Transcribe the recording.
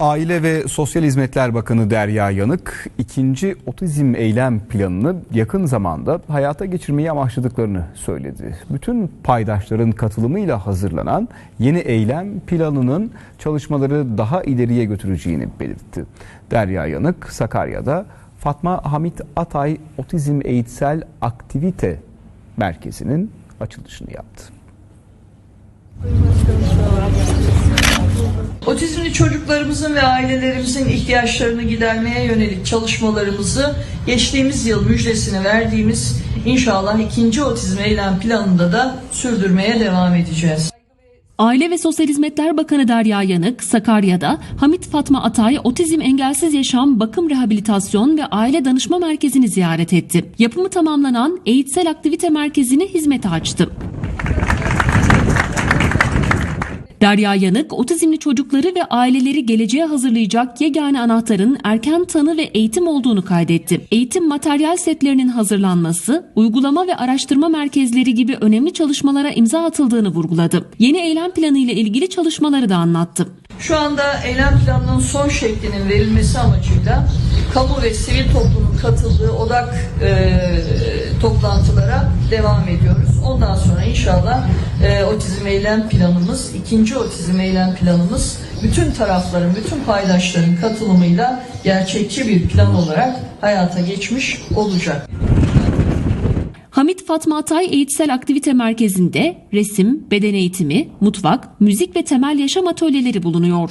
Aile ve Sosyal Hizmetler Bakanı Derya Yanık, ikinci otizm eylem planını yakın zamanda hayata geçirmeyi amaçladıklarını söyledi. Bütün paydaşların katılımıyla hazırlanan yeni eylem planının çalışmaları daha ileriye götüreceğini belirtti. Derya Yanık, Sakarya'da Fatma Hamit Atay Otizm Eğitsel Aktivite Merkezi'nin açılışını yaptı. Otizmli çocuklarımızın ve ailelerimizin ihtiyaçlarını gidermeye yönelik çalışmalarımızı geçtiğimiz yıl müjdesini verdiğimiz inşallah ikinci otizm eylem planında da sürdürmeye devam edeceğiz. Aile ve Sosyal Hizmetler Bakanı Derya Yanık, Sakarya'da Hamit Fatma Atay Otizm Engelsiz Yaşam Bakım Rehabilitasyon ve Aile Danışma Merkezi'ni ziyaret etti. Yapımı tamamlanan Eğitsel Aktivite Merkezi'ni hizmete açtı. Derya Yanık, otizmli çocukları ve aileleri geleceğe hazırlayacak yegane anahtarın erken tanı ve eğitim olduğunu kaydetti. Eğitim materyal setlerinin hazırlanması, uygulama ve araştırma merkezleri gibi önemli çalışmalara imza atıldığını vurguladı. Yeni eylem planı ile ilgili çalışmaları da anlattı. Şu anda eylem planının son şeklinin verilmesi amacıyla kamu ve sivil toplumun katıldığı odak e, toplantılara devam ediyoruz. Ondan sonra inşallah e, otizm eylem planımız, ikinci otizm eylem planımız bütün tarafların, bütün paydaşların katılımıyla gerçekçi bir plan olarak hayata geçmiş olacak. Hamit Fatma Atay Eğitsel Aktivite Merkezi'nde resim, beden eğitimi, mutfak, müzik ve temel yaşam atölyeleri bulunuyor.